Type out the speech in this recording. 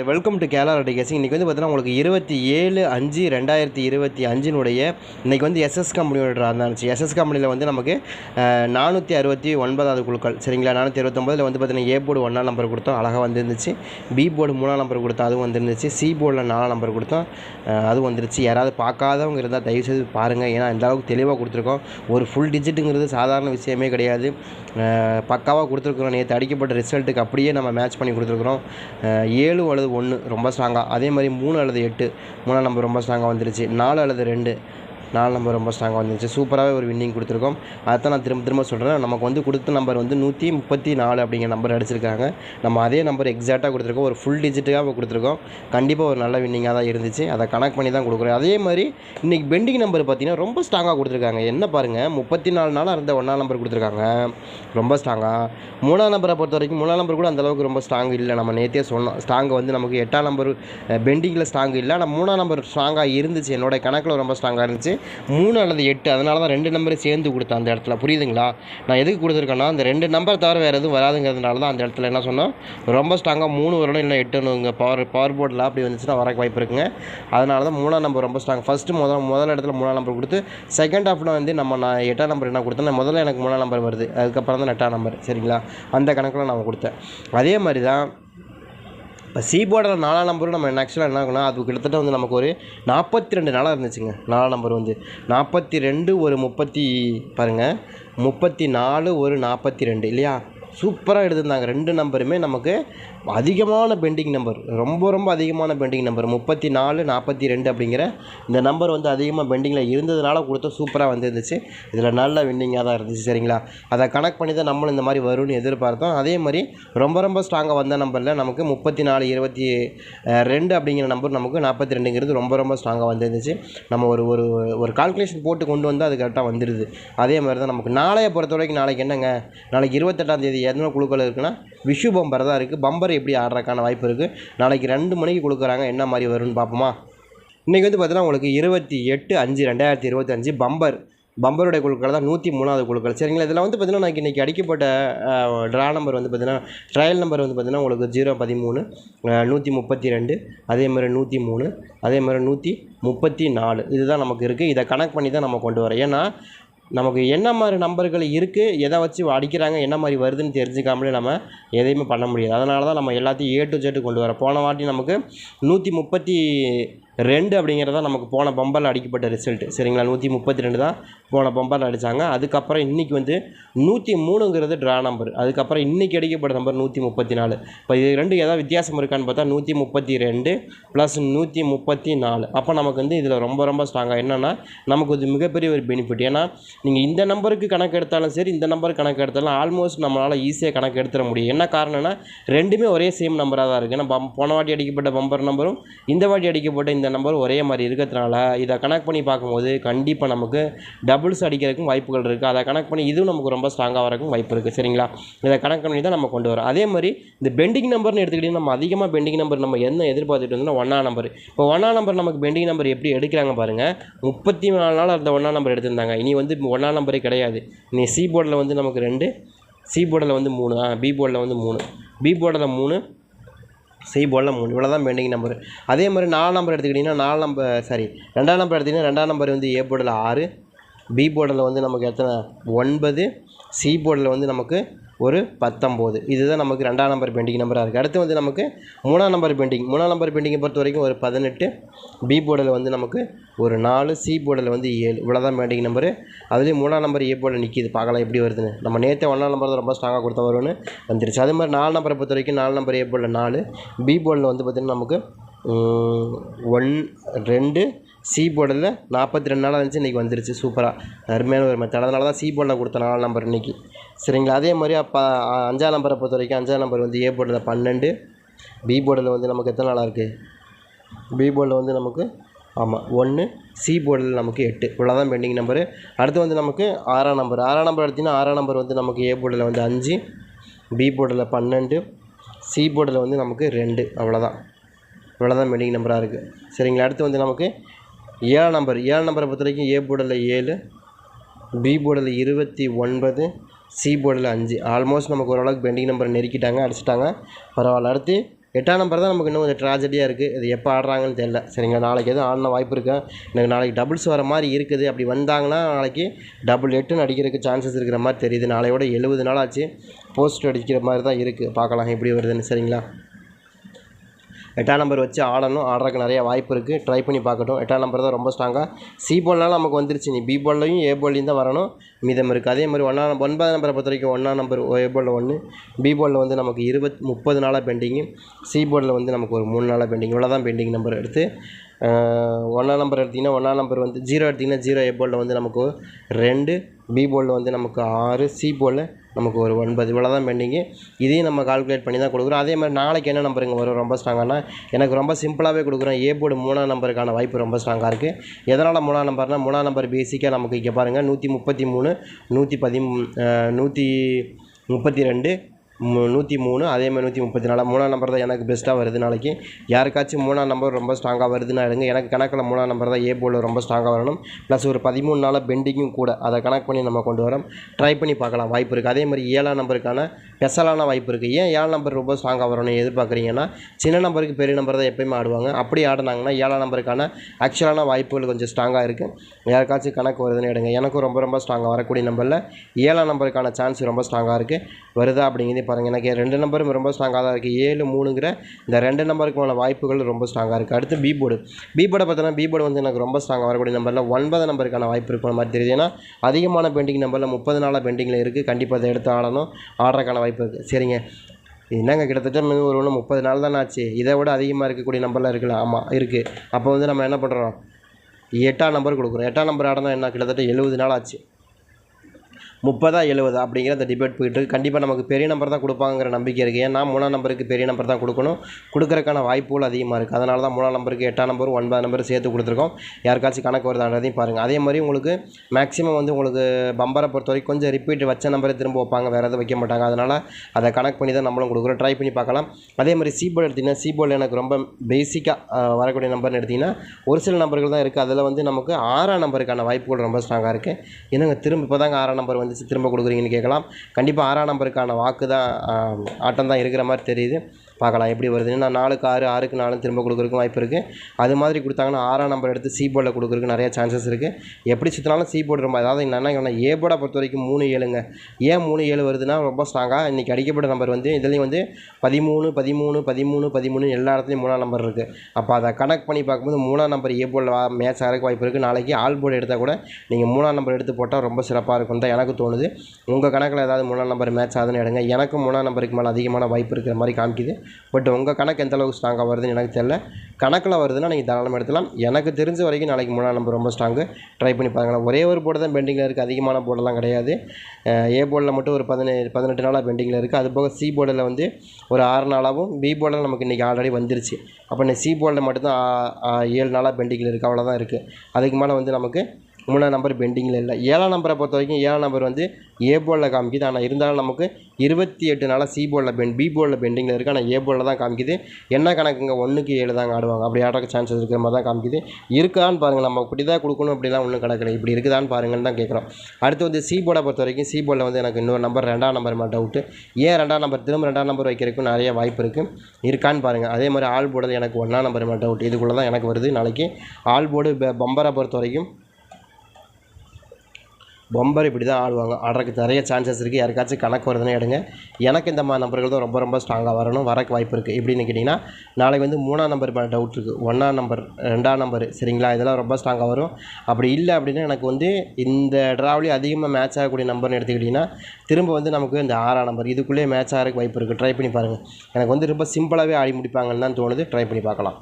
Welcome to கேலா ரெட்டிகேசிங் இன்றைக்கி வந்து பார்த்தீங்கன்னா உங்களுக்கு இருபத்தி ஏழு அஞ்சு ரெண்டாயிரத்தி இருபத்தி அஞ்சினுடைய இன்றைக்கி வந்து எஸ்எஸ் கம்பெனியோட ட்ரா இருந்துச்சு. எஸ்எஸ் கம்பெனியில் வந்து நமக்கு நானூற்றி அறுபத்தி ஒன்பதாவது குழுக்கள். சரிங்களா? நானூற்றி அறுபத்தொம்பதில் வந்து பார்த்தீங்கன்னா ஏ போர்டு ஒன்றாம் நம்பர் கொடுத்தோம். அழகாக வந்துருந்துச்சு. பி போர்டு மூணாம் நம்பர் கொடுத்தோம். அதுவும் வந்துருந்துச்சு. சி போர்டில் நாலாம் நம்பர் கொடுத்தோம். அதுவும் வந்துருச்சு. யாராவது பார்க்காதவங்க இருந்தால் தயவுசெய்து பாருங்கள் ஏன்னா இந்த அளவுக்கு தெளிவாக கொடுத்துருக்கோம். ஒரு ஃபுல் டிஜிட்டுங்கிறது சாதாரண விஷயமே கிடையாது. பக்காவாக கொடுத்துருக்குறோம். நேற்று அடிக்கப்பட்ட ரிசல்ட்டுக்கு அப்படியே நம்ம மேட்ச் பண்ணி கொடுத்துருக்குறோம். ஏழு அல்லது ஒன்று ரொம்ப ஸ்ட்ராங்காக அதே மாதிரி மூணு அல்லது எட்டு மூணாம் நம்பர் ரொம்ப ஸ்ட்ராங்காக வந்துருச்சு நாலு அல்லது ரெண்டு நாலு நம்பர் ரொம்ப ஸ்ட்ராங்காக வந்துருச்சு சூப்பராகவே ஒரு வின்னிங் கொடுத்துருக்கோம். அதான் நான் திரும்ப திரும்ப சொல்கிறேன் நமக்கு வந்து கொடுத்த நம்பர் வந்து நூற்றி முப்பத்தி நாலு அப்படிங்கிற நம்பர் அடிச்சிருக்காங்க. நம்ம அதே நம்பர் எக்ஸாக்டாக கொடுத்துருக்கோம். ஒரு ஃபுல் டிஜிட்டாக கொடுத்துருக்கோம். கண்டிப்பாக ஒரு நல்ல வின்னிங்காக தான் இருந்துச்சு. அதை கனெக்ட் பண்ணி தான் கொடுக்குறோம் அதே மாதிரி இன்றைக்கி பெண்டிங் நம்பர் பார்த்தீங்கன்னா ரொம்ப ஸ்ட்ராங்காக கொடுத்துருக்காங்க. என்ன பாருங்கள் முப்பத்தி நாலு நாளாக இருந்த ஒன்றாம் நம்பர் கொடுத்துருக்காங்க. ரொம்ப ஸ்ட்ராங்காக மூணாம் நம்பரை பொறுத்த வரைக்கும் மூணாம் நம்பர் கூட அந்தளவுக்கு ரொம்ப ஸ்ட்ராங் இல்லை. நம்ம நேற்றே சொன்னோம் ஸ்ட்ராங் வந்து நமக்கு எட்டாம் நம்பர் பெண்டிங்கில் ஸ்ட்ராங் இல்லை. ஆனால் மூணாம் நம்பர் ஸ்ட்ராங்காக இருந்துச்சு. என்னோட கணக்கில் ரொம்ப ஸ்ட்ராங்காக இருந்துச்சு. மூணு அல்லது எட்டு அதனால தான் ரெண்டு நம்பரும் சேர்ந்து கொடுத்தேன் அந்த இடத்துல. புரியுதுங்களா? நான் எதுக்கு கொடுத்துருக்கேன்னா அந்த ரெண்டு நம்பர் தவிர வேறு எதுவும் வராதுங்கிறதுனால தான் அந்த இடத்துல என்ன சொன்னால் ரொம்ப ஸ்ட்ராங்காக மூணு வரணும் இல்லை எட்டுன்னு இங்கே பவர் பவர் போர்டில் அப்படி வந்துச்சுன்னா வர வாய்ப்பு இருக்குங்க. அதனால தான் மூணாம் நம்பர் ரொம்ப ஸ்ட்ராங் ஃபஸ்ட்டு முதல் முதல் இடத்துல மூணாம் நம்பர் கொடுத்து செகண்ட் ஹாஃபில் வந்து நம்ம நான் எட்டாம் நம்பர் என்ன கொடுத்தேன் முதல்ல எனக்கு மூணாம் நம்பர் வருது. அதுக்கப்புறம் தான் எட்டாம் நம்பர் சரிங்களா? அந்த கணக்கில் நான் கொடுத்தேன். அதே மாதிரி தான் இப்போ சி போர்டில் நாலாம் நம்பரும் நம்ம ஆக்சுவலாக என்ன ஆகுனா அது கிட்டத்தட்ட வந்து நமக்கு ஒரு நாற்பத்தி ரெண்டு நாளாக இருந்துச்சுங்க. நாலாம் நம்பர் வந்து. நாற்பத்தி ரெண்டு ஒரு முப்பத்தி பாருங்கள் முப்பத்தி நாலு ஒரு நாற்பத்தி ரெண்டு இல்லையா? சூப்பராக எடுத்திருந்தாங்க. ரெண்டு நம்பருமே நமக்கு அதிகமான பெண்டிங் நம்பர் ரொம்ப ரொம்ப அதிகமான பெண்டிங் நம்பர் முப்பத்தி நாலு நாற்பத்தி ரெண்டு அப்படிங்கிற இந்த நம்பர் வந்து அதிகமாக பெண்டிங்கில் இருந்ததுனால கொடுத்த சூப்பராக வந்துருந்துச்சு. இதில் நல்ல வின்னிங்காக தான் இருந்துச்சு சரிங்களா? அதை கனெக்ட் பண்ணி தான் நம்மளும் இந்த மாதிரி வரும்னு எதிர்பார்த்தோம். அதே மாதிரி ரொம்ப ரொம்ப ஸ்ட்ராங்காக வந்த நம்பரில் நமக்கு முப்பத்தி நாலு இருபத்தி ரெண்டு அப்படிங்கிற நம்பர் நமக்கு நாற்பத்தி ரெண்டுங்கிறது ரொம்ப ரொம்ப ஸ்ட்ராங்காக வந்துருந்துச்சு. நம்ம ஒரு ஒரு ஒரு கால்குலேஷன் போட்டு கொண்டு வந்து அது கரெக்டாக வந்துடுது அதே மாதிரி தான் நமக்கு நாளைய பொறுத்த வரைக்கும் நாளைக்கு என்னங்க? நாளைக்கு இருபத்தெட்டாம் தேதி எதனால் குழுக்கள் இருக்குன்னா விஷு பம்பர் தான் இருக்குது. பம்பர் எப்படி ஆடுறதுக்கான வாய்ப்பு இருக்குது. நாளைக்கு ரெண்டு மணிக்கு கொடுக்குறாங்க. என்ன மாதிரி வரும்னு பார்ப்போமா? இன்றைக்கி வந்து பார்த்தீங்கன்னா உங்களுக்கு இருபத்தி எட்டு அஞ்சு ரெண்டாயிரத்தி இருபத்தஞ்சு பம்பர். பம்பருடைய குழுக்கள் தான் நூற்றி மூணாவது குழுக்கள். சரிங்களா? இதில் வந்து பார்த்தீங்கன்னா நான் இன்றைக்கி அடிக்கப்பட்ட ட்ரா நம்பர் வந்து பார்த்திங்கன்னா ட்ரையல் நம்பர் வந்து பார்த்தீங்கன்னா உங்களுக்கு ஜீரோ பதிமூணு நூற்றி முப்பத்தி ரெண்டு அதே மாதிரி நூற்றி மூணு அதே மாதிரி நூற்றி முப்பத்தி நாலு. இதுதான் நமக்கு இருக்குது. இதை கனெக்ட் பண்ணி தான் நம்ம கொண்டு வரோம். ஏன்னா நமக்கு என்ன மாதிரி நம்பர்கள் இருக்குது எதை வச்சு அடிக்கிறாங்க என்ன மாதிரி வருதுன்னு தெரிஞ்சுக்காமலே நம்ம எதையுமே பண்ண முடியாது. அதனால தான் நம்ம எல்லாத்தையும் ஏ டு ஜெட்டு கொண்டு வரோம். போன வாட்டி நமக்கு நூற்றி முப்பத்தி ரெண்டு அப்படிங்கிறது தான் நமக்கு போன பம்பரில் அடிக்கப்பட்ட ரிசல்ட் சரிங்களா? நூற்றி முப்பத்தி ரெண்டு தான் போன பம்பரில் அடித்தாங்க அதுக்கப்புறம் இன்றைக்கி வந்து நூற்றி மூணுங்கிறது ட்ரா நம்பர் அதுக்கப்புறம் இன்றைக்கி அடிக்கப்பட்ட நம்பர் நூற்றி முப்பத்தி நாலு இப்போ இது ரெண்டு ஏதாவது வித்தியாசம் இருக்கான்னு பார்த்தா நூற்றி முப்பத்தி ரெண்டு ப்ளஸ் நூற்றி முப்பத்தி நாலு அப்போ நமக்கு வந்து இதில் ரொம்ப ரொம்ப ஸ்ட்ராங்காக என்னென்னா நமக்கு இது மிகப்பெரிய ஒரு பெனிஃபிட் ஏன்னா நீங்கள் இந்த நம்பருக்கு கணக்கு எடுத்தாலும் சரி இந்த நம்பருக்கு கணக்கு எடுத்தாலும் ஆல்மோஸ்ட் நம்மளால் ஈஸியாக கணக்கு எடுத்துட முடியும். என்ன காரணம்னா ரெண்டுமே ஒரே சேம் நம்பராக தான் இருக்குது ஏன்னா பம் போன வாட்டி அடிக்கப்பட்ட பம்பர் நம்பரும் இந்த வாட்டி அடிக்கப்பட்ட இந்த இந்த நம்பர் ஒரே மாதிரி இருக்கிறதுனால இதை கனெக்ட் பண்ணி பார்க்கும்போது கண்டிப்பாக நமக்கு டபுள்ஸ் அடிக்கிறதுக்கும் வாய்ப்புகள் இருக்குது அதை கனெக்ட் பண்ணி இதுவும் நமக்கு ரொம்ப ஸ்ட்ராங்காக வரக்கும் வாய்ப்பு இருக்குது சரிங்களா? இதை கனெக்ட் பண்ணி தான் நம்ம கொண்டு வரோம். அதே மாதிரி இந்த பெண்டிங் நம்பர்னு எடுத்துக்கிட்டிங்கன்னா நம்ம அதிகமாக பெண்டிங் நம்பர் நம்ம என்ன எதிர்பார்த்துட்டு இருந்தோம்னா ஒன்றா நம்பர் இப்போ ஒன்றா நம்பர் நமக்கு பெண்டிங் நம்பர் எப்படி எடுக்கிறாங்க பாருங்கள் முப்பத்தி நாலு நாள் அந்த ஒன்றா நம்பர் எடுத்திருந்தாங்க. இனி வந்து ஒன்றா நம்பரே கிடையாது. இனி சி போர்டில் வந்து நமக்கு ரெண்டு சி போர்டில் வந்து மூணு. ஆ பி போர்டில் வந்து மூணு. பி போர்டில் மூணு சி போர்டில் மூணு இவ்வளோ தான் பெண்டிங் நம்பர் அதே மாதிரி நாலு நம்பர் எடுத்துக்கிட்டிங்கன்னா நாலு நம்பர் சாரி ரெண்டாம் நம்பர் எடுத்திங்கன்னா ரெண்டாம் நம்பர் வந்து ஏ போர்டில் ஆறு பி போர்டில் வந்து நமக்கு எத்தனை? ஒன்பது சி போர்டில் வந்து நமக்கு ஒரு பத்தொம்போது. இதுதான் நமக்கு ரெண்டாம் நம்பர் பெண்டிங் நம்பராக இருக்குது அடுத்து வந்து நமக்கு மூணாம் நம்பர் பெண்டிங் மூணாம் நம்பர் பெண்டிங்கை பொறுத்த வரைக்கும் ஒரு பதினெட்டு பி போர்டில் வந்து நமக்கு ஒரு நாலு சி போர்டில் வந்து ஏழு. இவ்வளோ தான் பெண்டிங் நம்பரு அதுலேயும் மூணாம் நம்பர் ஏ போர்டில் நிற்கிது பார்க்கலாம் எப்படி வருதுன்னு. நம்ம நேற்று ஒன்றாம் நம்பர் ரொம்ப ஸ்ட்ராங்காக கொடுத்தா வரும்னு வந்துருச்சு. அதே மாதிரி நாலு நம்பரை பொறுத்த வரைக்கும் நாலு நம்பர் ஏ போர்டில் நாலு பி போர்டில் வந்து பார்த்திங்கன்னா நமக்கு ஒன் ரெண்டு சி போர்டில் நாற்பத்தி ரெண்டு நாளாக இருந்துச்சு இன்றைக்கி வந்துருச்சு. சூப்பராக அருமையான ஒரு மெத்தட் அதனால தான் சி போர்டில் கொடுத்த நாலு நம்பர் இன்றைக்கி சரிங்களா? அதே மாதிரி அப்போ அஞ்சாம் நம்பரை பொறுத்த வரைக்கும் அஞ்சாம் நம்பர் வந்து ஏ போர்டில் பன்னெண்டு பி போர்டில் வந்து நமக்கு எத்தனை நாளாக இருக்குது பி போர்டில் வந்து நமக்கு ஆமாம் ஒன்று சி போர்டில் நமக்கு எட்டு. இவ்வளோ தான் பெண்டிங் நம்பரு அடுத்து வந்து நமக்கு ஆறாம் நம்பர் ஆறாம் நம்பர் எடுத்திங்கன்னா ஆறாம் நம்பர் வந்து நமக்கு ஏ போர்டில் வந்து அஞ்சு பி போர்டில் பன்னெண்டு சி போர்டில் வந்து நமக்கு ரெண்டு. அவ்வளோதான் இவ்வளோ தான் பெண்டிங் நம்பராக இருக்குது சரிங்களா? அடுத்து வந்து நமக்கு ஏழாம் நம்பர் ஏழாம் நம்பரை பொறுத்த வரைக்கும் ஏ போர்டில் ஏழு பி போர்டில் இருபத்தி ஒன்பது சி போர்டில் அஞ்சு. ஆல்மோஸ்ட் நமக்கு ஓரளவுக்கு பெண்டிங் நம்பர் நெருக்கிட்டாங்க அடிச்சிட்டாங்க. பரவாயில்ல. அடுத்து எட்டாம் நம்பர் தான் நமக்கு இன்னும் கொஞ்சம் ட்ராஜடியாக இருக்குது இது எப்போ ஆடுறாங்கன்னு தெரில சரிங்களா? நாளைக்கு எதுவும் ஆடின வாய்ப்பு இருக்கா? எனக்கு நாளைக்கு டபுள்ஸ் வர மாதிரி இருக்குது. அப்படி வந்தாங்கன்னா நாளைக்கு டபுள் எட்டுன்னு அடிக்கிறதுக்கு சான்சஸ் இருக்கிற மாதிரி தெரியுது. நாளையோட எழுபது நாள் ஆச்சு. போஸ்ட் அடிக்கிற மாதிரி தான் இருக்குது பார்க்கலாம் எப்படி வருதுன்னு. சரிங்களா? எட்டாம் நம்பர் வச்சு ஆடணும். ஆடுறதுக்கு நிறைய வாய்ப்பு இருக்குது ட்ரை பண்ணி பார்க்கட்டும். எட்டாம் நம்பர் தான் ரொம்ப ஸ்ட்ராங்காக சி பால்னாலும் நமக்கு வந்துருச்சு. நீ பி பால்லையும் ஏ பால்லையும் தான் வரணும். மீதம் இருக்குது அதே மாதிரி ஒன்றா ஒன்பதாம் நம்பரை பொறுத்த வரைக்கும் ஒன்றாம் நம்பர் ஏ பாலில் ஒன்று பி பாலில் வந்து நமக்கு இருபத் முப்பது நாளாக பெண்டிங்கு சி போர்டில் வந்து நமக்கு ஒரு மூணு நாளாக பெண்டிங் இவ்வளோ தான் பெண்டிங் நம்பர் எடுத்து ஒன்றாம் நம்பர் எடுத்திங்கன்னா ஒன்றாம் நம்பர் வந்து ஜீரோ எடுத்திங்கன்னா ஜீரோ ஏ போலில் வந்து நமக்கு ரெண்டு பி போலில் வந்து நமக்கு ஆறு சி போலில் நமக்கு ஒரு ஒன்பது இவ்வளோ தான் பெண்டிங்கு. இதையும் நம்ம கால்குலேட் பண்ணி தான் கொடுக்குறோம். அதே மாதிரி நாளைக்கு என்ன நம்பருங்க வரும்? ரொம்ப ஸ்ட்ராங்கானா எனக்கு ரொம்ப சிம்பிளாகவே கொடுக்குறோம். ஏ போர்டு மூணாம் நம்பருக்கான வாய்ப்பு ரொம்ப ஸ்ட்ராங்காக இருக்குது எதனால் மூணாம் நம்பர்னால் மூணாம் நம்பர் பேசிக்காக நமக்கு இங்கே பாருங்கள் நூற்றி முப்பத்தி மூணு நூற்றி பதி நூற்றி முப்பத்தி ரெண்டு நூற்றி மூணு அதே மாதிரி நூற்றி முப்பத்தி நாலு. மூணாம் நம்பர் தான் எனக்கு பெஸ்ட்டாக வருது நாளைக்கு. யாருக்காச்சும் மூணாம் நம்பர் ரொம்ப ஸ்ட்ராங்காக வருதுன்னா எடுங்க. எனக்கு கணக்கில் மூணாம் நம்பர் தான் ஏ போல் ரொம்ப ஸ்ட்ராங்காக வரணும். ப்ளஸ் ஒரு பதிமூணு நாளாக பெண்டிங்கும் கூட. அதை கணக்கு பண்ணி நம்ம கொண்டு வரோம். ட்ரை பண்ணி பார்க்கலாம். வாய்ப்பு இருக்குது அதே மாதிரி ஏழாம் நம்பருக்கான ஸ்பெஷலான வாய்ப்பு இருக்குது ஏன் ஏழாம் நம்பர் ரொம்ப ஸ்ட்ராங்காக வரணும்னு எதிர்பார்க்குறீங்கன்னா சின்ன நம்பருக்கு பெரிய நம்பர் தான் எப்பயுமே ஆடுவாங்க. அப்படி ஆடினாங்கன்னா ஏழாம் நம்பருக்கான ஆக்சுவலான வாய்ப்புகள் கொஞ்சம் ஸ்ட்ராங்காக இருக்குது யாருக்காச்சும் கணக்கு வருதுன்னு எடுங்க. எனக்கும் ரொம்ப ரொம்ப ஸ்ட்ராங்காக வரக்கூடிய நம்பரில் ஏழாம் நம்பருக்கான சான்ஸ் ரொம்ப ஸ்ட்ராங்காக இருக்குது வருதா அப்படிங்கிறதே பாருங்கள் எனக்கு ரெண்டு நம்பரும் ரொம்ப ஸ்ட்ராங்காக தான் இருக்குது ஏழு மூணுங்கிற இந்த ரெண்டு நம்பருக்கான வாய்ப்புகள் ரொம்ப ஸ்ட்ராங்காக இருக்குது அடுத்து பி போர்டு பி போர்டை பார்த்தோன்னா பி போர்டு வந்து எனக்கு ரொம்ப ஸ்ட்ராங்காக வரக்கூடிய நம்பரில் ஒன்பது நம்பருக்கான வாய்ப்பு இருக்கிற மாதிரி தெரியுது. ஏன்னா அதிகமான பெண்டிங் நம்பரில் முப்பது நாளாக பெண்டிங்கில் இருக்குது கண்டிப்பாக அதை எடுத்து ஆடணும். ஆடுறதுக்கான வாய்ப்பு இருக்குது சரிங்க. என்னங்க கிட்டத்தட்ட ஒரு ஒன்று முப்பது நாள் தானே ஆச்சு. இதை விட அதிகமாக இருக்கக்கூடிய நம்பர்லாம் இருக்குல்ல. ஆமாம் இருக்குது அப்போ வந்து நம்ம என்ன பண்ணுறோம் எட்டாம் நம்பர் கொடுக்குறோம். எட்டாம் நம்பர் ஆடனா என்ன? கிட்டத்தட்ட எழுபது நாள் ஆச்சு. முப்பதா எழுபது அப்படிங்கிற அந்த டிபேட் போயிட்டு இருக்கு. கண்டிப்பாக நமக்கு பெரிய நம்பர் தான் கொடுப்பாங்கிற நம்பிக்கை இருக்குது ஏன்னா மூணாம் நம்பருக்கு பெரிய நம்பர் தான் கொடுக்கணும். கொடுக்கறதுக்கான வாய்ப்புகள் அதிகமாக இருக்குது அதனால தான் மூணாம் நம்பருக்கு எட்டாம் நம்பர் ஒன்பதாம் நம்பர் சேர்த்து கொடுத்துருக்கோம். யாருக்காச்சும் கணக்கு வருதான்றதையும் பாருங்கள் அதே மாதிரி உங்களுக்கு மேக்ஸிமம் வந்து உங்களுக்கு பம்பரை பொறுத்த வரைக்கும் கொஞ்சம் ரிப்பீட் வச்ச நம்பரை திரும்ப வைப்பாங்க. வேறு எதுவும் வைக்க மாட்டாங்க. அதனால் அதை கணக்கு பண்ணி தான் நம்மளும் கொடுக்குறோம் ட்ரை பண்ணி பார்க்கலாம். அதே மாதிரி சீபோர்டு எடுத்திங்கன்னா சீபோர்டில் எனக்கு ரொம்ப பேசிக்காக வரக்கூடிய நம்பர்னு எடுத்திங்கன்னா ஒரு சில நம்பர்கள் தான் இருக்குது அதில் வந்து நமக்கு ஆறாம் நம்பருக்கான வாய்ப்புகள் ரொம்ப ஸ்ட்ராங்காக இருக்குது ஏன்னா திரும்ப இப்போ தாங்க ஆறாம் நம்பர் வந்து வந்துச்சு திரும்ப கொடுக்குறீங்கன்னு கேட்கலாம். கண்டிப்பாக ஆறாம் நம்பருக்கான வாக்கு தான் ஆட்டம் தான் இருக்கிற மாதிரி தெரியுது. பார்க்கலாம். எப்படி வருதுன்னு நான் நாலுக்கு ஆறு ஆறுக்கு நாலு திரும்ப கொடுக்குறதுக்கு வாய்ப்பு இருக்குது அது மாதிரி கொடுத்தாங்கன்னா ஆறாம் நம்பர் எடுத்து சி போர்டில் கொடுக்குறதுக்கு நிறைய சான்சஸ் இருக்குது எப்படி சுற்றினாலும் சி போர்டு ரொம்ப அதாவது என்னென்னா ஏ போர்டை பொறுத்த வரைக்கும் மூணு ஏழுங்க. ஏன் மூணு ஏழு வருதுன்னா ரொம்ப ஸ்ட்ராங்காக இன்றைக்கி அடிக்கப்பட்ட நம்பர் வந்து இதுலேயும் வந்து பதிமூணு பதிமூணு பதிமூணு பதிமூணு எல்லா இடத்துலையும் மூணாம் நம்பர் இருக்குது அப்போ அதை கனெக்ட் பண்ணி பார்க்கும்போது மூணாம் நம்பர் ஏ போர்டில் மேட்ச் ஆகிறதுக்கு வாய்ப்பு இருக்குது நாளைக்கு ஆல் போர்டு எடுத்தால் கூட நீங்கள் மூணாம் நம்பர் எடுத்து போட்டால் ரொம்ப சிறப்பாக இருக்கும் தான் எனக்கு தோணுது. உங்கள் கணக்கில் ஏதாவது மூணாம் நம்பர் மேட்ச் ஆகுதுன்னு எடுங்க. எனக்கும் மூணாம் நம்பருக்கு மேலே அதிகமான வாய்ப்பு இருக்கிற மாதிரி காமிக்குது. பட் உங்கள் கணக்கு எந்த அளவுக்கு ஸ்ட்ராங்காக வருதுன்னு எனக்கு தெரியல. கணக்கில் வருதுன்னா நீங்கள் தாராளமாக எடுத்துலாம் எனக்கு தெரிஞ்ச வரைக்கும் நாளைக்கு மூணாம் நம்பர் ரொம்ப ஸ்ட்ராங்கு ட்ரை பண்ணி பாருங்களேன். ஒரே ஒரு போர்டு தான் பெண்டிங்கில் இருக்குது அதிகமான போர்டெல்லாம் கிடையாது. ஏ போர்டில் மட்டும் ஒரு பதினேழு பதினெட்டு நாளாக பெண்டிங்கில் இருக்குது அது போக சி போர்டில் வந்து ஒரு ஆறு நாளாகவும் பி போர்டில் நமக்கு இன்றைக்கி ஆல்ரெடி வந்துருச்சு. அப்போ இந்த சி போர்டில் மட்டும்தான் ஏழு நாளாக பெண்டிங்கில் இருக்குது அவ்வளோதான் இருக்குது அதுக்கு மேலே வந்து நமக்கு மூணாம் நம்பர் பெண்டிங்கில் இல்லை. ஏழாம் நம்பரை பொறுத்த வரைக்கும் ஏழாம் நம்பர் வந்து ஏ போலில் காமிக்குது. ஆனால் இருந்தாலும் நமக்கு இருபத்தி எட்டு நாளாக சி போலில் பெண்ட் பி போலில் பெண்டிங்கில் இருக்குது ஆனால் ஏ போலில் தான் காமிக்குது. என்ன கணக்குங்க? ஒன்றுக்கு ஏழு தாங்க ஆடுவாங்க. அப்படி ஆடுறதுக்கு சான்சஸ் இருக்கிற மாதிரி தான் காமிக்குது. இருக்கான்னு பாருங்கள் நம்ம இப்படி தான் கொடுக்கணும் அப்படிலாம் ஒன்றும் கணக்கில்லை இப்படி இருக்குதான்னு பாருங்கன்னு தான் கேட்குறோம். அடுத்து வந்து சி போர்டை பொறுத்த வரைக்கும் சி போர்டில் வந்து எனக்கு இன்னொரு நம்பர் ரெண்டாம் நம்பர் மாதிரி டவுட்டு ஏன் ரெண்டாம் நம்பர்? திரும்ப ரெண்டாம் நம்பர் வைக்கிறதுக்கும் நிறைய வாய்ப்பு இருக்குது இருக்கான்னு பாருங்கள் அதே மாதிரி ஆல் போர்டில் எனக்கு ஒன்றாம் நம்பர் மாதிரி டவுட் இதுக்குள்ளே தான் எனக்கு வருது. நாளைக்கு ஆல் போர்டு பம்பரை பொறுத்த வரைக்கும் பொம்பர் இப்படி தான் ஆடுவாங்க. ஆடுறதுக்கு நிறைய சான்சஸ் இருக்குது யாருக்காச்சும் கணக்கு வருதுன்னு எடுங்க. எனக்கு இந்த மாதிரி நம்பர்கள் தான் ரொம்ப ரொம்ப ஸ்ட்ராங்காக வரணும். வரக்கு வாய்ப்பு இருக்குது எப்படின்னு கேட்டிங்கன்னா நாளைக்கு வந்து மூணாம் நம்பர் மேலே டவுட் இருக்குது ஒன்றாம் நம்பர் ரெண்டாம் நம்பர் சரிங்களா? இதெல்லாம் ரொம்ப ஸ்ட்ராங்காக வரும். அப்படி இல்லை அப்படின்னா எனக்கு வந்து இந்த ட்ராவலி அதிகமாக மேட்ச் ஆகக்கூடிய நம்பர்னு எடுத்துக்கிட்டிங்கன்னா திரும்ப வந்து நமக்கு இந்த ஆறாம் நம்பர் இதுக்குள்ளேயே மேட்ச் ஆகிறதுக்கு வாய்ப்பு இருக்குது ட்ரை பண்ணி பாருங்கள் எனக்கு வந்து ரொம்ப சிம்பிளாகவே ஆடி முடிப்பாங்கன்னு தான் தோணுது. ட்ரை பண்ணி பார்க்கலாம்.